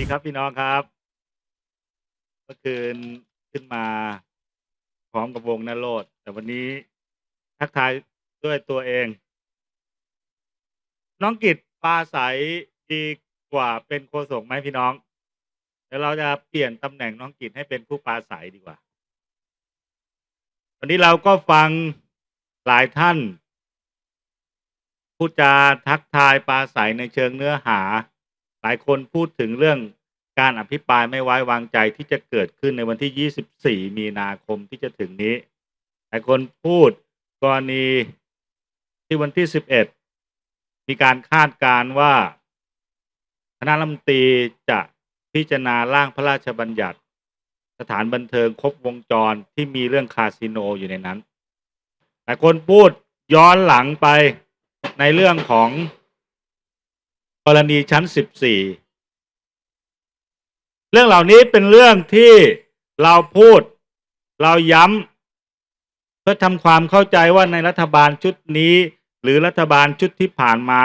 ดีครับพี่น้องครับ เมื่อคืนขึ้นมาพร้อมกับวงนโรดแต่วันนี้ทักทายด้วยตัวเอง น้องกิตปลาใสดีกว่าเป็นโฆษกไหมพี่น้องเดี๋ยวเราจะเปลี่ยนตำแหน่งน้องกิตให้เป็นผู้ปลาใสดีกว่า วันนี้เราก็ฟังหลายท่านพูดจาทักทายปลาใสในเชิงเนื้อหา หลายคนพูดถึงเรื่องการอภิปรายไม่ไว้วางใจที่จะเกิดขึ้นในวันที่ 24 มีนาคมที่จะถึงนี้ หลายคนพูดกรณีที่วันที่ 11 มีการคาดการณ์ว่าคณะรัฐมนตรีจะพิจารณาร่างพระราชบัญญัติ สถานบันเทิงครบวงจรที่มีเรื่องคาสิโนอยู่ในนั้น หลายคนพูดย้อนหลังไปในเรื่องของ กรณีชั้น 14 เรื่องเหล่านี้เป็นเรื่องที่เราพูดเราย้ำเพื่อทำความเข้าใจว่าในรัฐบาลชุดนี้ หรือรัฐบาลชุดที่ผ่านมา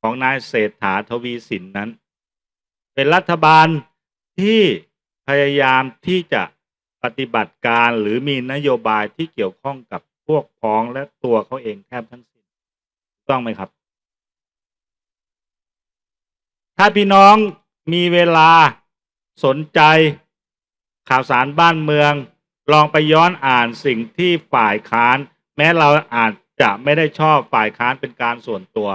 ของนายเศรษฐาทวีสินนั้น เป็นรัฐบาลที่พยายามที่จะปฏิบัติการหรือมีนโยบายที่เกี่ยวข้องกับพวกพ้องและตัวเขาเองแทบทั้งสิ้นต้องไหมครับ ถ้าพี่น้องมีเวลาสนใจ ข่าวสารบ้านเมือง ลองไปย้อนอ่านสิ่งที่ฝ่ายค้าน แม้เราอาจจะไม่ได้ชอบฝ่ายค้านเป็นการส่วนตัว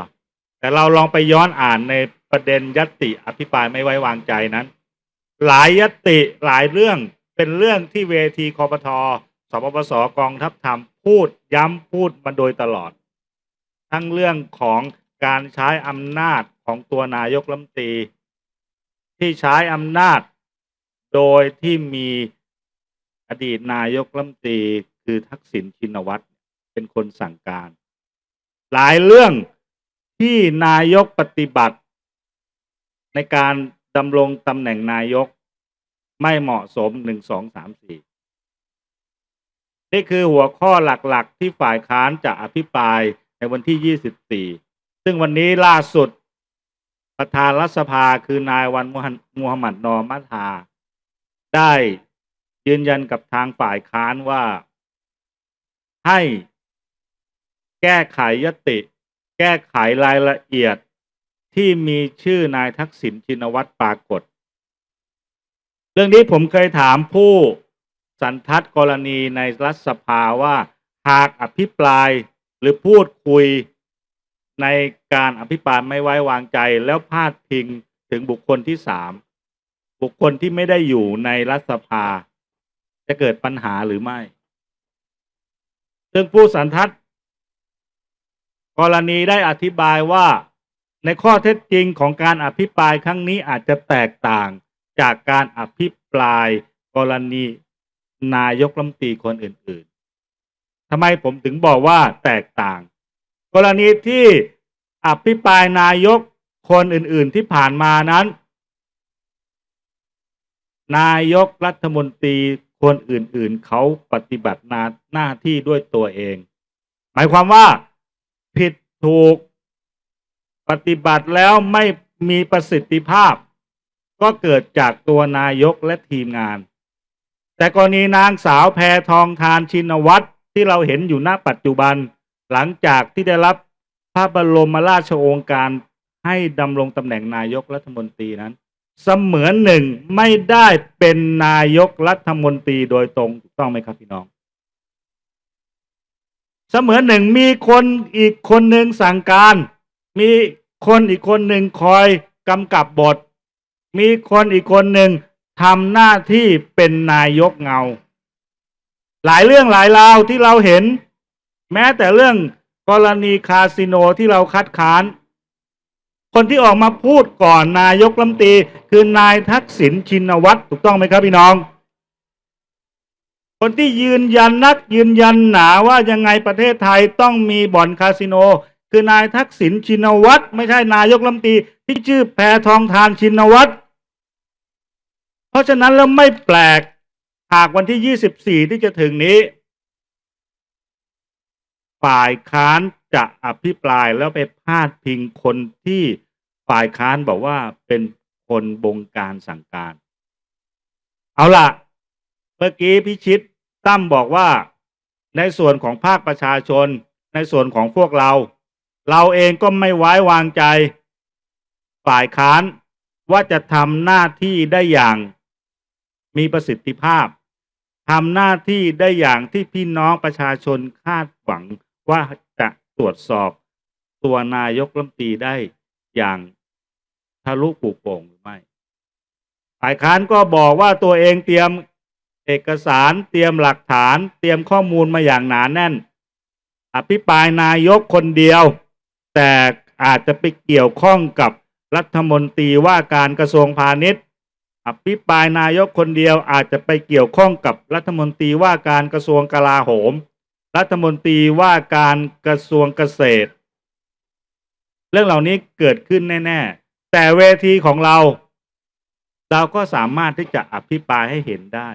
แต่เราลองไปย้อนอ่านในประเด็นยติอภิปรายไม่ไว้วางใจนั้น หลายยตติหลายเรื่องเป็นเรื่องที่เวทีคอปทสปปสกองทัพธรรมพูดย้ำพูดมาโดยตลอด ทั้งเรื่องของการใช้อำนาจ ของตัวนายกรัฐมนตรี ที่ใช้อำนาจ โดยที่มีอดีตนายกรัฐมนตรีคือทักษิณชินวัตรเป็นคนสั่งการ หลายเรื่องที่นายกปฏิบัติ ในการดำรงตำแหน่งนายกไม่เหมาะสมหนึ่งสองสามสี่นี่คือหัวข้อหลักๆ ที่ฝ่ายค้านจะอภิปรายในวันที่ 24 ซึ่งวันนี้ล่าสุด ประธานรัฐสภาคือนายวันมูฮัมหมัดนอมัทา ได้ยืนยันกับทางฝ่ายค้านว่า ให้แก้ไขยติ แก้ไขรายละเอียดที่มีชื่อนายทักษิณชินวัตรปรากฏ เรื่องนี้ผมเคยถามผู้สันทัดกรณีในรัฐสภาว่าหากอภิปรายหรือพูดคุย ในการอภิปรายไม่ไว้วางใจแล้วพาดพิงถึงบุคคลที่สามบุคคลที่ไม่ได้อยู่ในรัฐสภา จะเกิดปัญหาหรือไม่ซึ่งผู้สันทัดกรณีได้อธิบายว่าในข้อเท็จจริงของการอภิปรายครั้งนี้อาจจะแตกต่างจากการอภิปรายกรณีนายกรัฐมนตรีคนอื่น ๆทำไมผมถึงบอกว่าแตกต่าง กรณีที่อภิปรายนายกคนอื่น ๆที่ผ่านมานั้น นายกรัฐมนตรีคนอื่น ๆ เขาปฏิบัติหน้าหน้าที่ด้วยตัวเอง หมายความว่าผิดถูกปฏิบัติแล้วไม่มีประสิทธิภาพ ก็เกิดจากตัวนายกและทีมงาน แต่กรณีนางสาวแพทองทานชินวัตรที่เราเห็นอยู่ณปัจจุบัน หลังจากที่ได้รับพระบรมราชโองการให้ดำรงตำแหน่งนายกรัฐมนตรีนั้น เสมือนหนึ่งไม่ได้เป็นนายกรัฐมนตรีโดยตรงถูกต้องไหมครับพี่น้อง เสมือนหนึ่งมีคนอีกคนหนึ่งสั่งการ มีคนอีกคนหนึ่งคอยกำกับบท มีคนอีกคนหนึ่งทำหน้าที่เป็นนายกเงา หลายเรื่องหลายราวที่เราเห็น แม้แต่เรื่องกรณีคาสิโนที่เราคัดค้าน คนที่ออกมาพูดก่อนนายกรัฐมนตรีคือนายทักษิณชินวัตรถูกต้องไหมครับพี่น้อง คนที่ยืนยันนักยืนยันหนาว่ายังไงประเทศไทยต้องมีบ่อนคาสิโน คือนายทักษิณชินวัตรไม่ใช่นายกรัฐมนตรีที่ชื่อแพทองทานชินวัตรเพราะฉะนั้นแล้วไม่แปลกหากวันที่ 24 ที่จะถึงนี้ ฝ่ายค้านจะอภิปรายแล้วไปพาดพิงคนที่ฝ่ายค้านบอกว่าเป็นคนบงการสั่งการ เอาล่ะ เมื่อกี้พิชิตตั้มบอกว่าในส่วนของภาคประชาชน ในส่วนของพวกเรา เราเองก็ไม่ไว้วางใจ ฝ่ายค้านว่าจะทำหน้าที่ได้อย่าง มีประสิทธิภาพทำหน้าที่ได้อย่างที่พี่น้องประชาชนคาดหวัง ว่าจะตรวจสอบตัวนายกรัฐมนตรีได้อย่างทะลุปูโป่งหรือไม่ ฝ่ายค้านก็บอกว่าตัวเองเตรียมเอกสารเตรียมหลักฐาน เตรียมข้อมูลมาอย่างหนาแน่น อภิปรายนายกคนเดียว แต่อาจจะไปเกี่ยวข้องกับรัฐมนตรีว่าการกระทรวงพาณิชย์ อภิปรายนายกคนเดียวอาจจะไปเกี่ยวข้องกับรัฐมนตรีว่าการกระทรวงกลาโหม รัฐมนตรีว่าการกระทรวงเกษตร เรื่องเหล่านี้เกิดขึ้นแน่ ๆ แต่เวทีของเรา เราก็สามารถที่จะอภิปรายให้เห็นได้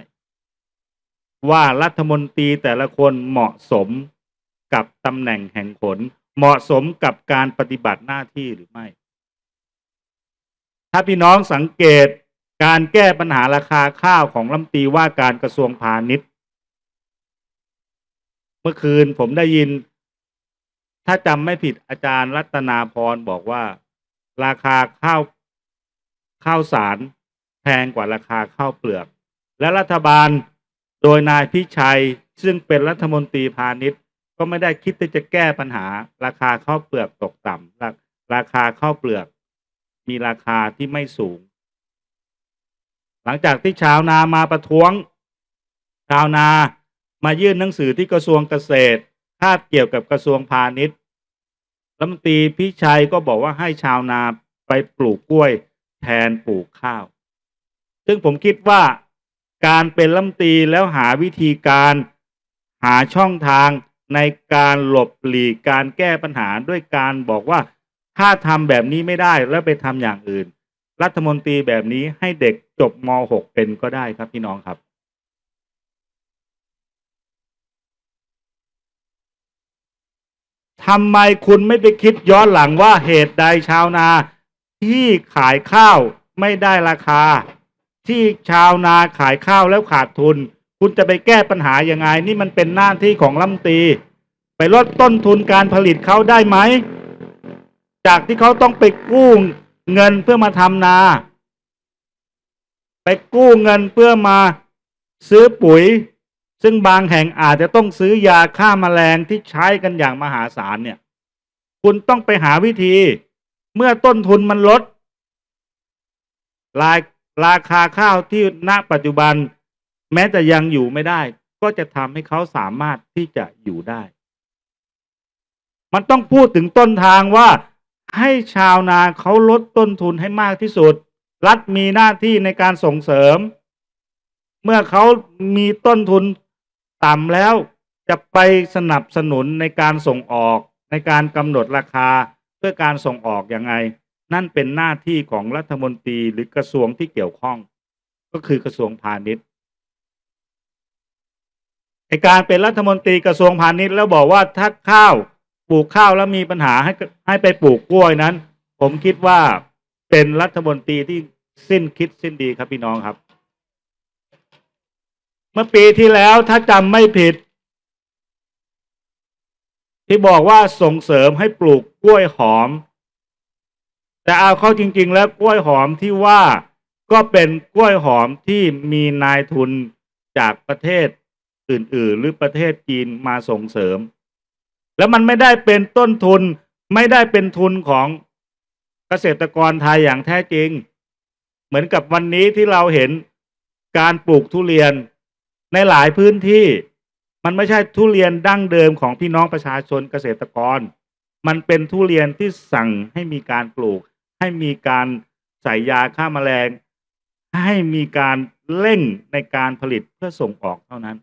ว่ารัฐมนตรีแต่ละคนเหมาะสมกับตำแหน่งแห่งผล เหมาะสมกับการปฏิบัติหน้าที่หรือไม่ ถ้าพี่น้องสังเกตการแก้ปัญหาราคาข้าวของรัฐมนตรีว่าการกระทรวงพาณิชย์ เมื่อคืนผมได้ยิน ถ้าจำไม่ผิดอาจารย์รัตนาพรบอกว่า ราคาข้าวข้าวสารแพงกว่าราคาข้าวเปลือก และรัฐบาลโดยนายพิชัยซึ่งเป็นรัฐมนตรีพาณิชย์ ก็ไม่ได้คิดที่จะแก้ปัญหา ราคาข้าวเปลือกตกต่ำราราคาข้าวเปลือก มีราคาที่ไม่สูง หลังจากที่ชาวนามาประท้วง ชาวนา มายื่นหนังสือที่กระทรวงเกษตรคาดเกี่ยวกับกระทรวงพาณิชย์รัฐมนตรีพิชัยก็บอกว่าให้ชาวนาไปปลูกกล้วยแทนปลูกข้าว ซึ่งผมคิดว่าการเป็นรัฐมนตรีแล้วหาวิธีการหาช่องทางในการหลบหลีกการแก้ปัญหาด้วยการบอกว่าถ้าทำแบบนี้ไม่ได้แล้วไปทำอย่างอื่น รัฐมนตรีแบบนี้ให้เด็กจบม .6 เป็นก็ได้ครับพี่น้องครับ ทำไมคุณไม่ไปคิดย้อนหลังว่าเหตุใดชาวนา ที่ขายข้าวไม่ได้ราคา ที่ชาวนาขายข้าวแล้วขาดทุน คุณจะไปแก้ปัญหายังไง นี่มันเป็นหน้าที่ของรัฐมตี ไปลดต้นทุนการผลิตเขาได้ไหม จากที่เขาต้องไปกู้เงินเพื่อมาทำนา ไปกู้เงินเพื่อมาซื้อปุ๋ย ซึ่งบางแห่งอาจจะต้องซื้อยาฆ่าแมลงที่ใช้กันอย่างมหาศาลเนี่ย คุณต้องไปหาวิธี เมื่อต้นทุนมันลดราราคาข้าวที่ณปัจจุบัน แม้จะยังอยู่ไม่ได้ ก็จะทำให้เขาสามารถที่จะอยู่ได้ มันต้องพูดถึงต้นทางว่าให้ชาวนาเขาลดต้นทุนให้มากที่สุด รัฐมีหน้าที่ในการส่งเสริม เมื่อเขามีต้นทุน ต่ำแล้วจะไปสนับสนุนในการส่งออก ในการกำหนดราคาเพื่อการส่งออกยังไง นั่นเป็นหน้าที่ของรัฐมนตรีหรือกระทรวงที่เกี่ยวข้อง ก็คือกระทรวงพาณิชย์ในการเป็นรัฐมนตรีกระทรวงพาณิชย์แล้วบอกว่าถ้าข้าวปลูกข้าวแล้วมีปัญหาให้ให้ไปปลูกกล้วยนั้น ผมคิดว่าเป็นรัฐมนตรีที่สิ้นคิดสิ้นดีครับพี่น้องครับ เมื่อปีที่แล้วถ้าจำไม่ผิด ที่บอกว่าส่งเสริมให้ปลูกกล้วยหอม แต่เอาเข้าจริง ๆ แล้วกล้วยหอมที่ว่าก็เป็นกล้วยหอมที่มีนายทุนจากประเทศอื่น ๆ หรือประเทศจีนมาส่งเสริม แล้วมันไม่ได้เป็นต้นทุนไม่ได้เป็นทุนของเกษตรกรไทยอย่างแท้จริง เหมือนกับวันนี้ที่เราเห็นการปลูกทุเรียน ในหลายพื้นที่มันไม่ใช่ทุเรียนดั้งเดิมของพี่น้องประชาชนเกษตรกร มันเป็นทุเรียนที่สั่งให้มีการปลูก ให้มีการใส่ยาฆ่าแมลง ให้มีการเร่งในการผลิตเพื่อส่งออกเท่านั้น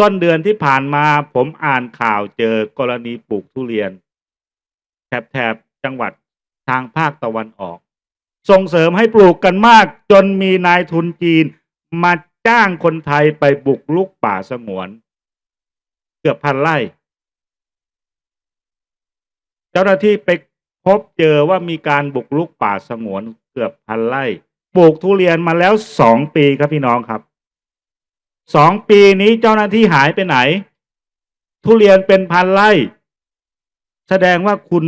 ต้นเดือนที่ผ่านมาผมอ่านข่าวเจอกรณีปลูกทุเรียน แถบๆจังหวัดทางภาคตะวันออก ส่งเสริมให้ปลูกกันมาก จนมีนายทุนจีน มาจ้างคนไทยไปบุกลุกป่าสงวน เกือบพันไร่ เจ้าหน้าที่ไปพบเจอว่ามีการบุกรุกป่าสงวนเกือบพันไร่ ปลูกทุเรียนมาแล้วสองปีครับพี่น้องครับ สองปีนี้เจ้าหน้าที่หายไปไหน ทุเรียนเป็นพันไร่ แสดงว่าคุณ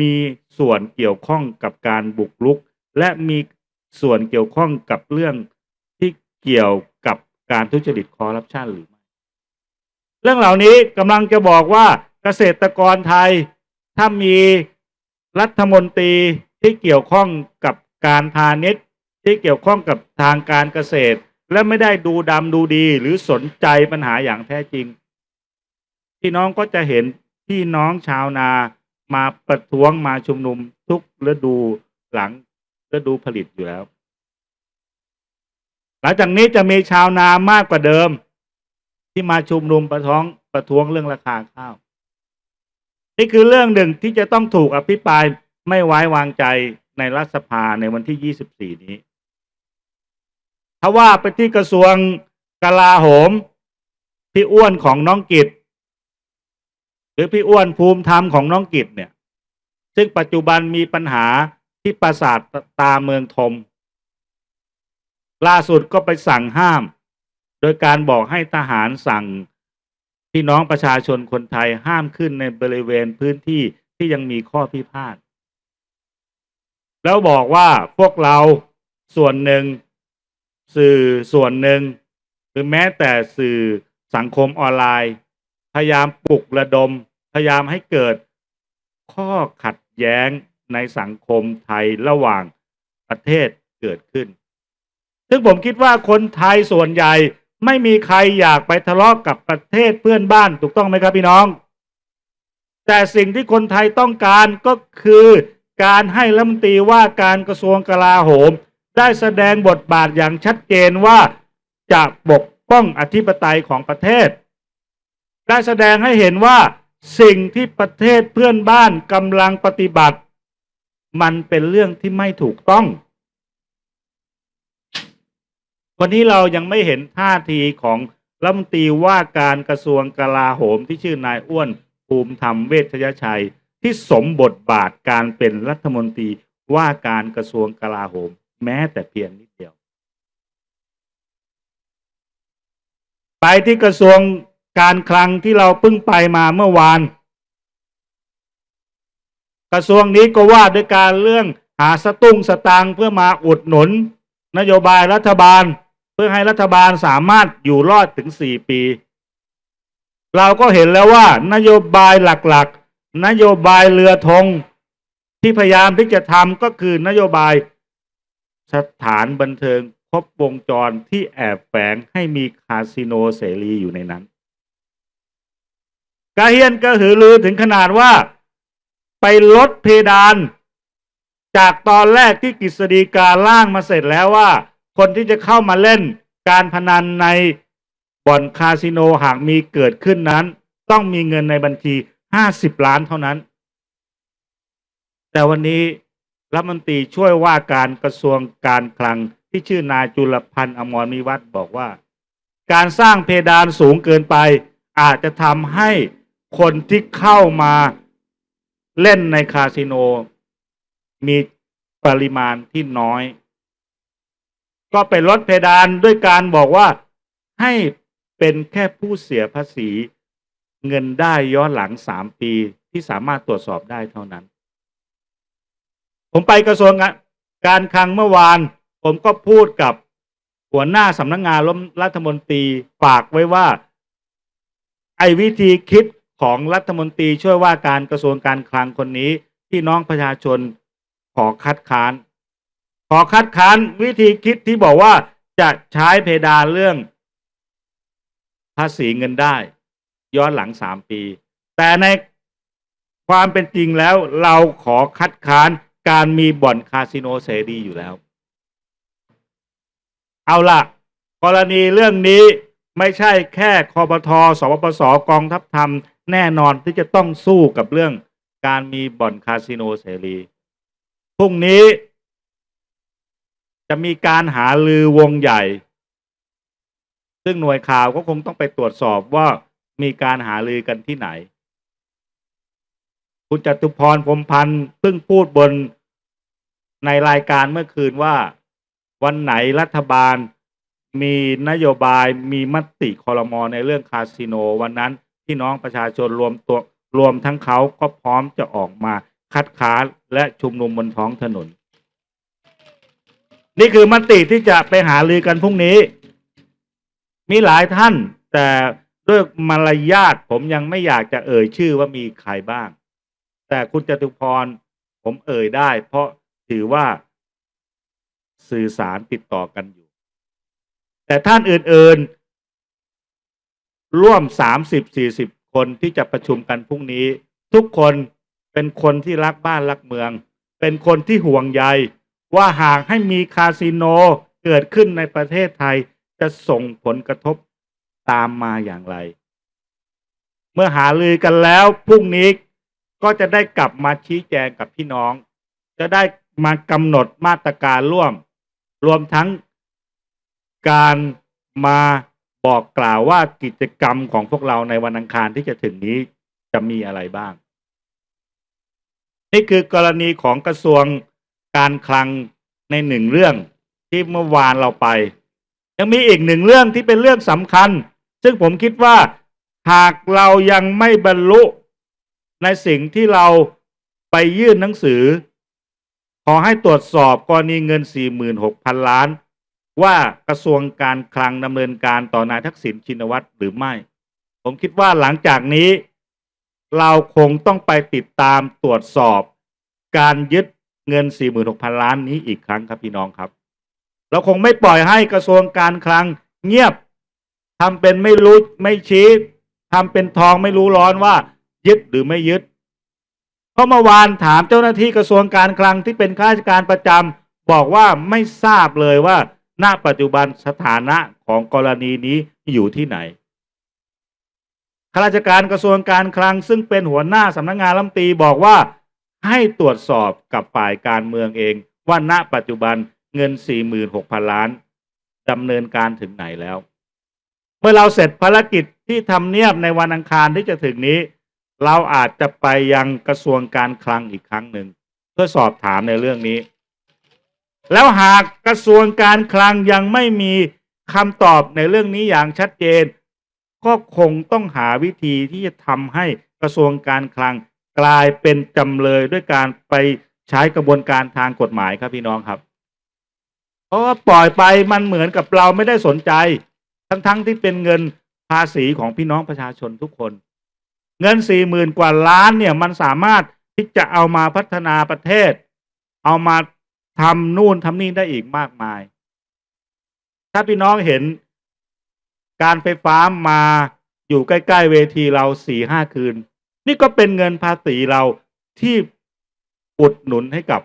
มีส่วนเกี่ยวข้องกับการบุกรุก และมีส่วนเกี่ยวข้องกับเรื่องที่เกี่ยวกับการทุจริตคอร์รัปชันหรือไม่เรื่องเหล่านี้กำลังจะบอกว่าเกษตรกรไทย ถ้ามีรัฐมนตรีที่เกี่ยวข้องกับการพาณิชย์ที่เกี่ยวข้องกับทางการเกษตร และไม่ได้ดูดำดูดีหรือสนใจปัญหาอย่างแท้จริง พี่น้องก็จะเห็นพี่น้องชาวนา มาประท้วงมาชุมนุมทุกฤดูหลังฤดูผลิตอยู่แล้ว หลังจากนี้จะมีชาวนามากกว่าเดิม ที่มาชุมนุมประท้วงประท้วงเรื่องราคาข้าว นี่คือเรื่องหนึ่งที่จะต้องถูกอภิปรายไม่ไว้วางใจในรัฐสภาในวันที่ 24 นี้ถ้าว่าไปที่กระทรวงกลาโหม พี่อ้วนของน้องกิจ หรือพี่อ้วนภูมิธรรมของน้องกิจเนี่ย ซึ่งปัจจุบันมีปัญหาที่ปราสาทตาเมืองทม ล่าสุดก็ไปสั่งห้าม โดยการบอกให้ทหารสั่งพี่น้องประชาชนคนไทยห้ามขึ้นในบริเวณพื้นที่ที่ยังมีข้อพิพาทแล้วบอกว่าพวกเราส่วนหนึ่ง สื่อส่วนหนึ่งหรือแม้แต่สื่อสังคมออนไลน์ พยายามปลุกระดม พยายามให้เกิดข้อขัดแย้งในสังคมไทยระหว่างประเทศเกิดขึ้น ซึ่งผมคิดว่าคนไทยส่วนใหญ่ไม่มีใครอยากไปทะเลาะกกับประเทศเพื่อนบ้านถูกต้องไหมครับพี่น้อง แต่สิ่งที่คนไทยต้องการก็คือการให้รัฐมนตรีว่าการกระทรวงกลาโหม ได้แสดงบทบาทอย่างชัดเจนว่าจะปกป้องอธิปไตยของประเทศ ได้แสดงให้เห็นว่าสิ่งที่ประเทศเพื่อนบ้านกำลังปฏิบัติ มันเป็นเรื่องที่ไม่ถูกต้อง วันนี้เรายังไม่เห็นท่าทีของรัฐมนตรีว่าการกระทรวงกลาโหมที่ชื่อนายอ้วนภูมิธรรมเวชยชัย ที่สมบทบาทการเป็นรัฐมนตรีว่าการกระทรวงกลาโหม แม้แต่เพียงนิดเดียว ไปที่กระทรวง การคลังที่เราพิ่งไปมาเมื่อวาน กระทรวงนี้ก็ว่าด้วยการเรื่องหาสตุ้งสตางเพื่อมาอุดหนุน นโยบายรัฐบาล เพื่อให้รัฐบาลสามารถอยู่รอดถึงสี่ปี เราก็เห็นแล้วว่า นโยบายหลักๆ นโยบายเรือธงที่พยายามที่จะทำก็คือนโยบายสถานบันเทิงครบวงจรที่แอบแฝงให้มีคาสิโนเสรีอยู่ในนั้น กาเฮียนก็หือลือถึงขนาดว่า ไปลดเพดาน จากตอนแรกที่กฤษฎีกาล่างมาเสร็จแล้วว่า คนที่จะเข้ามาเล่นการพนันในบ่อนคาสิโนหากมีเกิดขึ้นนั้น ต้องมีเงินในบัญชีห้าสิบล้านเท่านั้น แต่วันนี้รัฐมนตรีช่วยว่าการกระทรวงการคลังที่ชื่อนายจุลพันธ์อมรมิวัฒน์บอกว่า การสร้างเพดานสูงเกินไปอาจจะทำให้ คนที่เข้ามาเล่นในคาสิโน มีปริมาณที่น้อย ก็ไปลดเพดานด้วยการบอกว่าให้เป็นแค่ผู้เสียภาษี เงินได้ย้อนหลังสามปีที่สามารถตรวจสอบได้เท่านั้น ผมไปกระทรวงการคลังเมื่อวาน ผมก็พูดกับหัวหน้าสำนักงงานรัฐมนตรีฝากไว้ว่า ไอ้วิธีคิด ของรัฐมนตรีช่วยว่าการกระทรวงการคลังคนนี้ที่น้องประชาชนขอคัดค้าน ขอคัดค้านวิธีคิดที่บอกว่าจะใช้เพดานเรื่อง ภาษีเงินได้ ย้อนหลังสามปี แต่ในความเป็นจริงแล้วเราขอคัดค้านการมีบ่อนคาสิโนเสรีอยู่แล้ว เอาล่ะกรณีเรื่องนี้ไม่ใช่แค่คอปทอสวปสกองทัพธรรม แน่นอนที่จะต้องสู้กับเรื่องการมีบ่อนคาสิโนเสรีพรุ่งนี้ จะมีการหาลือวงใหญ่ ซึ่งหน่วยข่าวก็คงต้องไปตรวจสอบว่ามีการหาลือกันที่ไหน คุณจตุพรพรมพันธ์เพิ่งพูดบนในรายการเมื่อคืนว่า วันไหนรัฐบาลมีนโยบายมีมติคอรมอในเรื่องคาสิโน วันนั้น พี่น้องประชาชนรวมตัวรวมทั้งเขาก็พร้อมจะออกมาคัดค้านและชุมนุมบนท้องถนน นี่คือมติที่จะไปหาลือกันพรุ่งนี้ มีหลายท่าน แต่ด้วยมารยาทผมยังไม่อยากจะเอ่ยชื่อว่ามีใครบ้าง แต่คุณจตุพรผมเอ่ยได้ เพราะถือว่าสื่อสารติดต่อกันอยู่ แต่ท่านอื่น ๆ ร่วมสามสิบสี่สิบคนที่จะประชุมกันพรุ่งนี้ ทุกคนเป็นคนที่รักบ้านรักเมือง เป็นคนที่ห่วงใย ว่าหากให้มีคาสิโนเกิดขึ้นในประเทศไทยจะส่งผลกระทบตามมาอย่างไร เมื่อหาลือกันแล้วพรุ่งนี้ก็จะได้กลับมาชี้แจงกับพี่น้อง จะได้มากำหนดมาตรการร่วม รวมทั้งการมา บอกกล่าวว่ากิจกรรมของพวกเราในวันอังคารที่จะถึงนี้จะมีอะไรบ้าง นี่คือกรณีของกระทรวงการคลังในหนึ่งเรื่องที่เมื่อวานเราไป ยังมีอีกหนึ่งเรื่องที่เป็นเรื่องสำคัญ ซึ่งผมคิดว่าหากเรายังไม่บรรลุในสิ่งที่เราไปยื่นหนังสือ ขอให้ตรวจสอบกรณีเงิน 46,000 ล้าน ว่ากระทรวงการคลังดำเนินการต่อนายทักษิณชินวัตรหรือไม่ ผมคิดว่าหลังจากนี้ เราคงต้องไปติดตามตรวจสอบ การยึดเงิน 46,000 ล้านนี้อีกครั้งครับพี่น้องครับ เราคงไม่ปล่อยให้กระทรวงการคลังเงียบทำเป็นไม่รู้ไม่ชี้ทำเป็นทองไม่รู้ร้อนว่า ยึดหรือไม่ยึดเพราะเมื่อวานถามเจ้าหน้าที่กระทรวงการคลังที่เป็นข้าราชการประจำบอกว่าไม่ทราบเลยว่า ณปัจจุบันสถานะของกรณีนี้อยู่ที่ไหนข้าราชการกระทรวงการคลังซึ่งเป็นหัวหน้าสำนักงานรัฐตีบอกว่าให้ตรวจสอบกับฝ่ายการเมืองเองว่าณปัจจุบันเงิน 46,000 ล้านดำเนินการถึงไหนแล้ว เมื่อเราเสร็จภารกิจที่ทำเนียบในวันอังคารที่จะถึงนี้ เราอาจจะไปยังกระทรวงการคลังอีกครั้งหนึ่ง เพื่อสอบถามในเรื่องนี้ แล้วหากกระทรวงการคลังยังไม่มีคำตอบในเรื่องนี้อย่างชัดเจน ก็คงต้องหาวิธีที่จะทำให้กระทรวงการคลังกลายเป็นจำเลยด้วยการไปใช้กระบวนการทางกฎหมายครับพี่น้องครับ เพราะว่าปล่อยไปมันเหมือนกับเราไม่ได้สนใจ ทั้งๆทที่เป็นเงินภาษีของพี่น้องประชาชนทุกคน เงินสี่หมื่นกว่าล้านเนี่ยมันสามารถที่จะเอามาพัฒนาประเทศ เอามา ทำนู่นทำนี่ได้อีกมากมาย ถ้าพี่น้องเห็นการไฟฟ้ามาอยู่ใกล้ ๆ เวทีเราสี่ห้าคืน นี่ก็เป็นเงินภาษีเราที่อุดหนุนให้กับ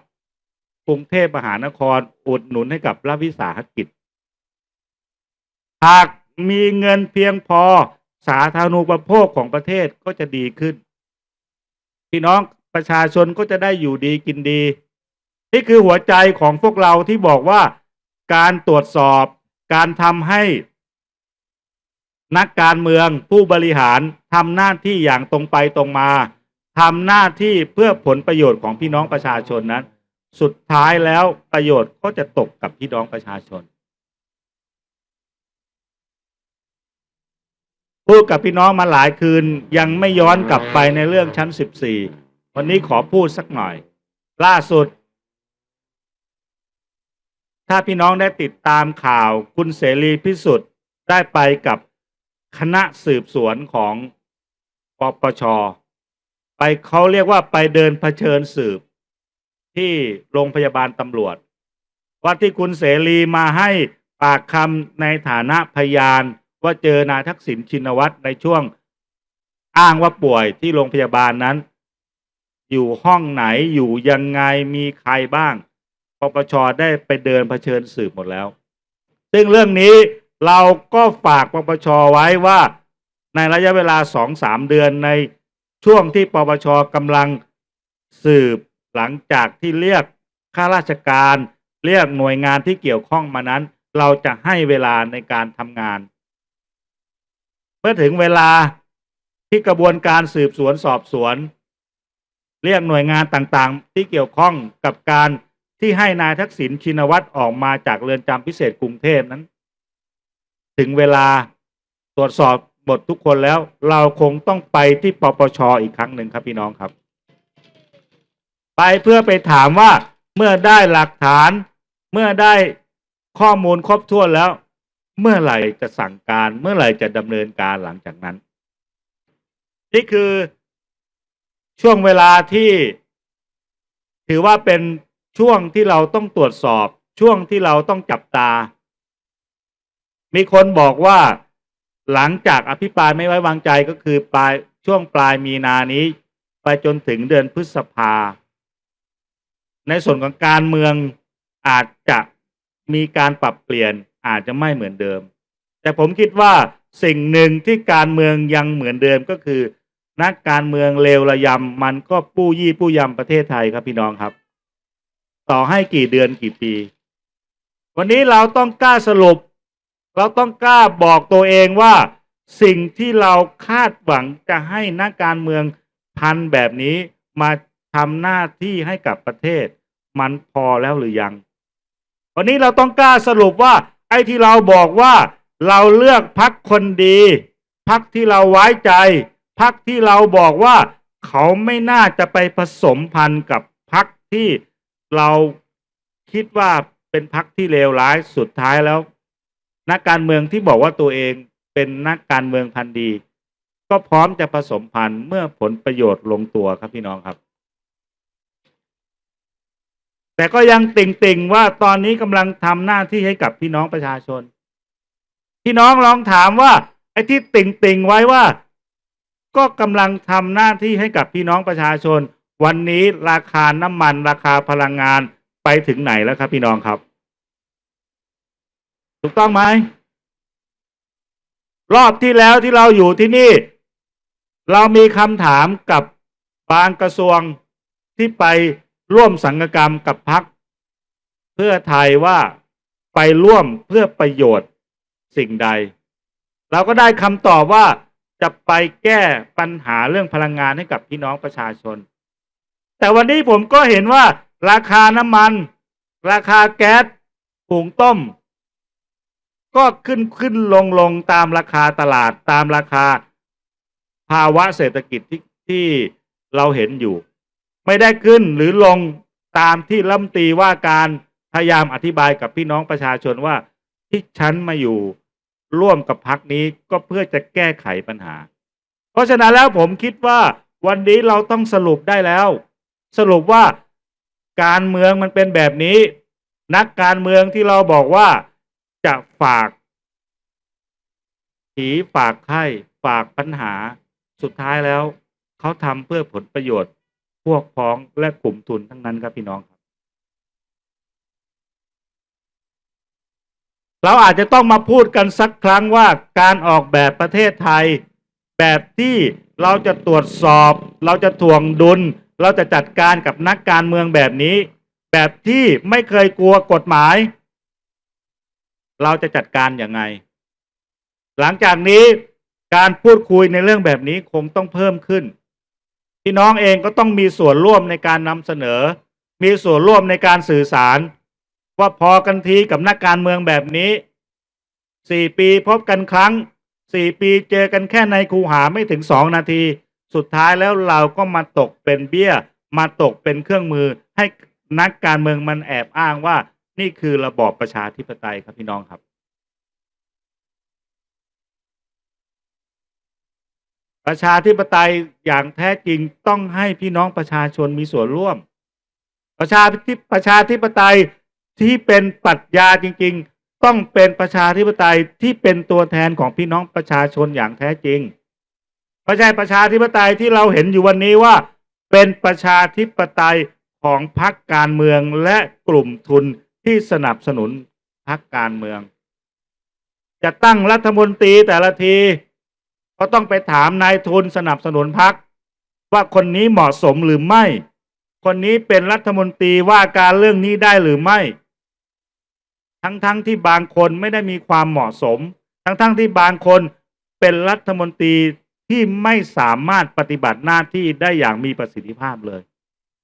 กรุงเทพมหานคร อุดหนุนให้กับรัฐวิสาหกิจ หากมีเงินเพียงพอสาธารณูปโภคของประเทศก็จะดีขึ้น พี่น้องประชาชนก็จะได้อยู่ดีกินดี นี่คือหัวใจของพวกเราที่บอกว่าการตรวจสอบการทำให้ นักการเมืองผู้บริหารทำหน้าที่อย่างตรงไปตรงมาทำหน้าที่เพื่อผลประโยชน์ของพี่น้องประชาชนนั้น สุดท้ายแล้วประโยชน์ก็จะตกกับพี่น้องประชาชนพูดกับพี่น้องมาหลายคืนยังไม่ย้อนกลับไปในเรื่องชั้น 14 วันนี้ขอพูดสักหน่อย ล่าสุด ถ้าพี่น้องได้ติดตามข่าวคุณเสรีพิสุทธิ์ได้ไปกับคณะสืบสวนของปปช ไปเขาเรียกว่าไปเดินเผชิญสืบ ที่โรงพยาบาลตำรวจ ว่าที่คุณเสรีมาให้ปากคำในฐานะพยานว่าเจอนายทักษิณชินวัตรในช่วงอ้างว่าป่วยที่โรงพยาบาลนั้น อยู่ห้องไหนอยู่ยังไงมีใครบ้าง ปปชได้ไปเดินเผชิญสืบหมดแล้ว ซึ่งเรื่องนี้เราก็ฝากปปชไว้ว่าในระยะเวลาสองสามเดือนในช่วงที่ปปชกำลังสืบหลังจากที่เรียกข้าราชการ เรียกหน่วยงานที่เกี่ยวข้องมานั้น เราจะให้เวลาในการทำงาน เมื่อถึงเวลาที่กระบวนการสืบสวนสอบสวน เรียกหน่วยงานต่างๆ ที่เกี่ยวข้องกับการ ที่ให้นายทักษิณชินวัตรออกมาจากเรือนจำพิเศษกรุงเทพนั้น ถึงเวลาตรวจสอบหมดทุกคนแล้ว เราคงต้องไปที่ปปชอีกครั้งหนึ่งครับพี่น้องครับ ไปเพื่อไปถามว่าเมื่อได้หลักฐานเมื่อได้ข้อมูลครบถ้วนแล้ว เมื่อไหร่จะสั่งการ เมื่อไหร่จะดำเนินการหลังจากนั้น นี่คือช่วงเวลาที่ถือว่าเป็น ช่วงที่เราต้องตรวจสอบ ช่วงที่เราต้องจับตา มีคนบอกว่า หลังจากอภิปรายไม่ไว้วางใจก็คือปลายช่วงปลายมีนานี้ ไปจนถึงเดือนพฤษภา ในส่วนของการเมืองอาจจะมีการปรับเปลี่ยนอาจจะไม่เหมือนเดิม แต่ผมคิดว่าสิ่งหนึ่งที่การเมืองยังเหมือนเดิมก็คือ นักการเมืองเลวระยำมันก็ปู้ยี่ปู้ยำประเทศไทยครับพี่น้องครับ ต่อให้กี่เดือนกี่ปี วันนี้เราต้องกล้าสรุป เราต้องกล้าบอกตัวเองว่า สิ่งที่เราคาดหวังจะให้นักการเมืองพันแบบนี้มาทำหน้าที่ให้กับประเทศ มันพอแล้วหรือยัง วันนี้เราต้องกล้าสรุปว่า ไอ้ที่เราบอกว่า เราเลือกพักคนดี พักที่เราไว้ใจ พักที่เราบอกว่า เขาไม่น่าจะไปผสมพันธ์กับพักที่ เราคิดว่าเป็นพักที่เลวร้ายสุดท้ายแล้ว นักการเมืองที่บอกว่าตัวเองเป็นนักการเมืองพันธ์ดี ก็พร้อมจะผสมพันธ์เมื่อผลประโยชน์ลงตัวครับพี่น้องครับ แต่ก็ยังติ่งๆว่าตอนนี้กำลังทำหน้าที่ให้กับพี่น้องประชาชน พี่น้องลองถามว่า ไอ้ที่ติ่งๆไว้ว่า ก็กำลังทำหน้าที่ให้กับพี่น้องประชาชน วันนี้ราคาน้ำมันราคาพลังงานไปถึงไหนแล้วครับ พี่น้องครับ ถูกต้องไหมรอบที่แล้วที่เราอยู่ที่นี่ เรามีคำถามกับบางกระทรวงที่ไปร่วมสังกรรมกับพักเพื่อไทยว่าไปร่วมเพื่อประโยชน์สิ่งใด เราก็ได้คำตอบว่าจะไปแก้ปัญหาเรื่องพลังงานให้กับพี่น้องประชาชน แต่วันนี้ผมก็เห็นว่า ราคาน้ำมัน ราคาแก๊สหุงต้ม ก็ขึ้นขึ้นลงลงตามราคาตลาดตามราคา ภาวะเศรษฐกิจที่ที่เราเห็นอยู่ ไม่ได้ขึ้นหรือลงตามที่รัฐมนตรีว่าการพยายามอธิบายกับพี่น้องประชาชนว่าที่ฉันมาอยู่ร่วมกับพักนี้ก็เพื่อจะแก้ไขปัญหา เพราะฉะนั้นแล้วผมคิดว่าวันนี้เราต้องสรุปได้แล้ว สรุปว่าการเมืองมันเป็นแบบนี้ นักการเมืองที่เราบอกว่าจะฝากผีฝากไข้ฝากปัญหาสุดท้ายแล้ว เขาทำเพื่อผลประโยชน์ พวกพ้องและกลุ่มทุนทั้งนั้นครับพี่น้องครับ เราอาจจะต้องมาพูดกันสักครั้งว่าการออกแบบประเทศไทย แบบที่เราจะตรวจสอบ เราจะถ่วงดุล เราจะจัดการกับนักการเมืองแบบนี้ แบบที่ไม่เคยกลัวกฎหมาย เราจะจัดการอย่างไง หลังจากนี้การพูดคุยในเรื่องแบบนี้คงต้องเพิ่มขึ้น พี่น้องเองก็ต้องมีส่วนร่วมในการนำเสนอ มีส่วนร่วมในการสื่อสาร ว่าพอกันทีกับนักการเมืองแบบนี้สี่ปีพบกันครั้งสี่ปีเจอกันแค่ในคูหาไม่ถึงสองนาที สุดท้ายแล้วเราก็มาตกเป็นเบี้ย มาตกเป็นเครื่องมือ ให้นักการเมืองมันแอบอ้างว่า นี่คือระบอบประชาธิปไตยครับพี่น้องครับ ประชาธิปไตยอย่างแท้จริงต้องให้พี่น้องประชาชนมีส่วนร่วม ประชาธิประชาธิปไตยที่เป็นปรัชญาจริง ๆ ต้องเป็นประชาธิปไตยที่เป็นตัวแทนของพี่น้องประชาชนอย่างแท้จริง ไม่ใช่ประชาธิปไตยที่เราเห็นอยู่วันนี้ว่า เป็นประชาธิปไตยของพรรคการเมืองและกลุ่มทุนที่สนับสนุนพรรคการเมือง จะตั้งรัฐมนตรีแต่ละที ก็ต้องไปถามนายทุนสนับสนุนพรรคว่าคนนี้เหมาะสมหรือไม่ คนนี้เป็นรัฐมนตรีว่าการเรื่องนี้ได้หรือไม่ ทั้งๆทที่บางคนไม่ได้มีความเหมาะสม ทั้งๆทที่บางคนเป็นรัฐมนตรี ที่ไม่สามารถปฏิบัติหน้าที่ได้อย่างมีประสิทธิภาพเลย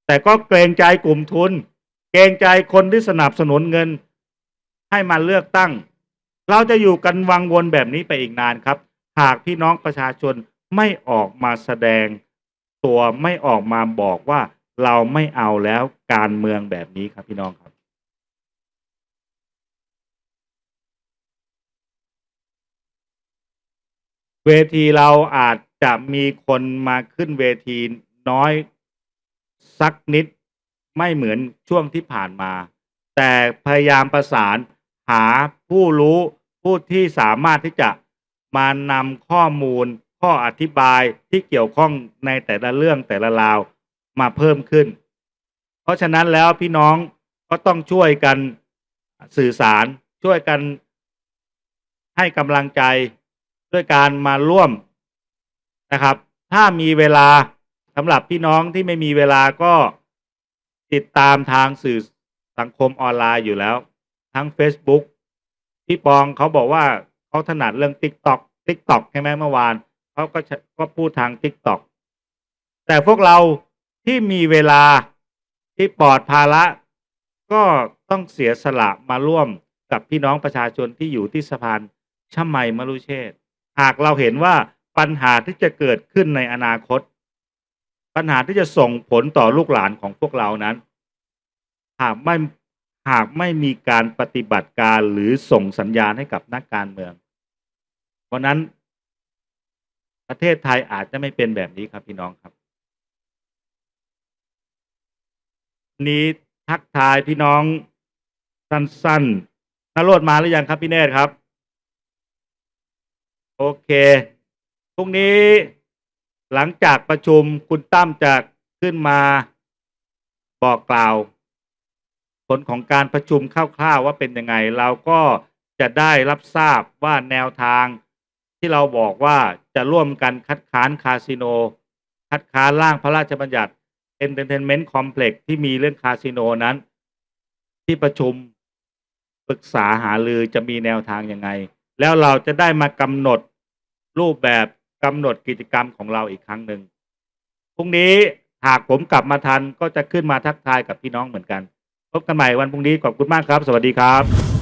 แต่ก็เกรงใจกลุ่มทุน เกรงใจคนที่สนับสนุนเงิน ให้มาเลือกตั้ง เราจะอยู่กันวังวนแบบนี้ไปอีกนานครับ หากพี่น้องประชาชนไม่ออกมาแสดง ตัวไม่ออกมาบอกว่าเราไม่เอาแล้วการเมืองแบบนี้ครับพี่น้องครับ เวทีเราอาจจะมีคนมาขึ้นเวทีน้อยสักนิดไม่เหมือนช่วงที่ผ่านมา แต่พยายามประสานหาผู้รู้ผู้ที่สามารถที่จะมานำข้อมูล ข้ออธิบายที่เกี่ยวข้องในแต่ละเรื่องแต่ละราวมาเพิ่มขึ้น เพราะฉะนั้นแล้วพี่น้องก็ต้องช่วยกันสื่อสารช่วยกันให้กำลังใจ ด้วยการมาร่วมนะครับ ถ้ามีเวลาสำหรับพี่น้องที่ไม่มีเวลาก็ติดตามทางสื่อสังคมออนไลน์อยู่แล้ว ทั้ง Facebook พี่ปองเขาบอกว่าเขาถนัดเรื่อง TikTok TikTok ใช่ไหมเมื่อวานเขาก็ก็พูดทาง TikTok แต่พวกเราที่มีเวลาที่ปลอดภาระก็ต้องเสียสละมาร่วมกับพี่น้องประชาชนที่อยู่ที่สะพานชมัยมรุเชษ หากเราเห็นว่าปัญหาที่จะเกิดขึ้นในอนาคต ปัญหาที่จะส่งผลต่อลูกหลานของพวกเรานั้น หากไม่หากไม่มีการปฏิบัติการหรือส่งสัญญาณให้กับนักการเมือง เพราะนั้นประเทศไทยอาจจะไม่เป็นแบบนี้ครับพี่น้องครับ นี้ทักทายพี่น้องสั้นๆนรดมาหรือยังครับพี่เนตครับ โอเค พรุ่งนี้หลังจากประชุมคุณตั้มจะขึ้นมาบอกกล่าว ผลของการประชุมคร่าวๆว่าเป็นยังไง เราก็จะได้รับทราบว่าแนวทางที่เราบอกว่าจะร่วมกันคัดค้านคาสิโน คัดค้านร่างพระราชบัญญัติ Entertainment Complex ที่มีเรื่องคาสิโนนั้น ที่ประชุมปรึกษาหารือจะมีแนวทางยังไง แล้วเราจะได้มากำหนดรูปแบบกำหนดกิจกรรมของเราอีกครั้งหนึ่งพรุ่งนี้หากผมกลับมาทันก็จะขึ้นมาทักทายกับพี่น้องเหมือนกัน พบกันใหม่วันพรุ่งนี้ขอบคุณมากครับ สวัสดีครับ